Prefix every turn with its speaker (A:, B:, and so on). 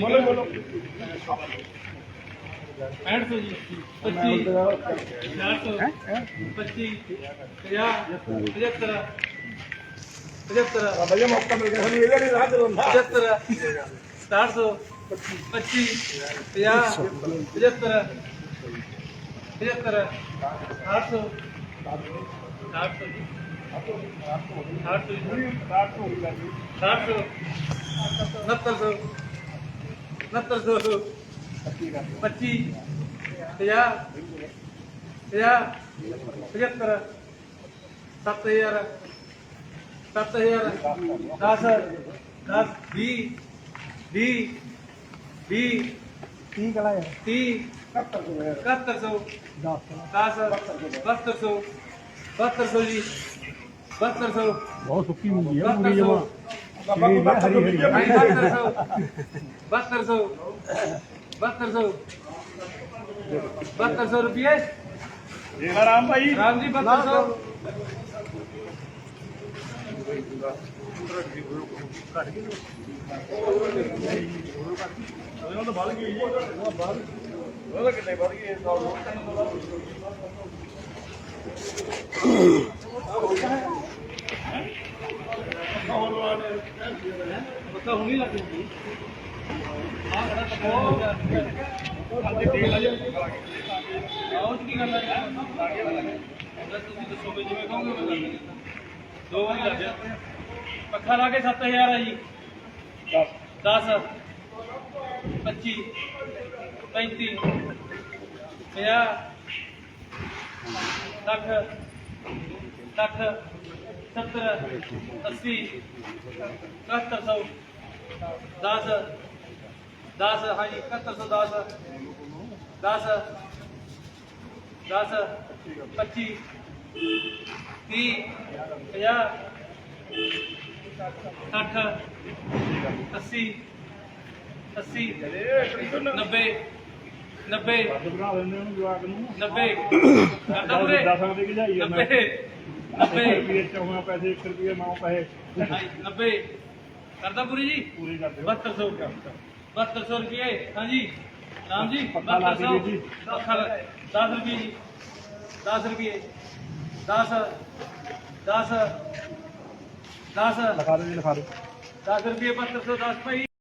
A: ਬੋਲੋ ਬੋਲੋ।
B: 65 ਜੀ 25 400 25 50 75 75
A: ਬਾਬਾ ਜੀ ਮੌਕਾ ਮਿਲ ਗਿਆ। ਸਾਨੂੰ ਇਹਦਾ ਨਹੀਂ ਰਾਹ ਚੱਲਦਾ
B: 75 700 25 50 75 75 800 800 ਜੀ। 800 ਜੀ। 800 900 900 25 50 50 75 7000 7000 10 10 20 20 20
A: ਕੀ ਕਲਾ ਹੈ।
B: 30 7100 10 7200 7200 ਜੀ 7200
A: ਬਹੁਤ ਸੁੱਕੀ ਹੁੰਦੀ
B: ਹੈ ਪੂਰੀ ਜਮਾਂ।
A: ਬਾਬਾ ਕੋ ਬਾਤ ਹਰੀ ਹਰੀ
B: ਭਾਈ 7200 7200 7200 ਰੁਪਏ
A: ਜੀ ਰਾਮ ਭਾਈ
B: ਰਾਮ ਜੀ 7200
A: ਉਹ ਤਾਂ ਵੱਧ ਗਈ ਜੀ ਉਹ ਵੱਧ ਉਹ ਤਾਂ ਕਿੰਨੇ ਵੱਧ ਗਈ
B: ਪਤਾ ਹੁਣੀ ਲੱਗ ਜਾਂਦੀ। ਆ ਖੜਾ ਤੱਕ ਆਓ ਕੀ ਗੱਲ ਹੈ ਅਗਰ ਤੁਸੀਂ ਦੱਸੋਗੇ ਜਿਵੇਂ ਕਹੋਗੇ ਮੈਂ ਕਰ ਦਿੰਦਾ। ਦੋ ਵਾਰੀ ਲੱਗ ਗਿਆ। ਪੱਖਾ ਲਾ ਕੇ 7000 ਹੈ ਜੀ। 10 25 35 50 ਲੱਖ। ਲੱਖ। 70 80 7100 10 10 ਹਾਂਜੀ 7110 10 10 25 30 50 60 80 80 90 90
A: ਬਣਾ ਲੈਂਦੇ ਉਹਨੂੰ ਜਵਾਕ ਨੂੰ।
B: 90 ਕਰਦਾ ਪੂਰੇ।
A: 10 ਦੇ ਕੇ ਜਾਈਏ ਮੈਂ।
B: 90 90
A: ਰੁਪਏ ਚਾਹਾਂ ਪੈਸੇ 1 ਰੁਪਏ ਮੈਂ ਪੈਸੇ।
B: ਹਾਂਜੀ 90 ਕਰਦਾ ਪੂਰੀ ਜੀ?
A: ਪੂਰੇ ਕਰ ਦਿਓ।
B: 7200 7200 ਰੁਪਏ। ਹਾਂਜੀ ਰਾਮ ਜੀ
A: ਪੱਖਾ ਲਾ ਕੇ
B: 7200
A: ਜੀ।
B: ਪੱਖਾ ਲਾ- 10 ਰੁਪਏ ਜੀ। 10 ਰੁਪਏ। 10 10 10
A: ਲਿਖਾ ਦਿਓ ਜੀ ਲਿਖਾ ਦਿਓ।
B: 10 ਰੁਪਏ 7210 ਭਾਈ।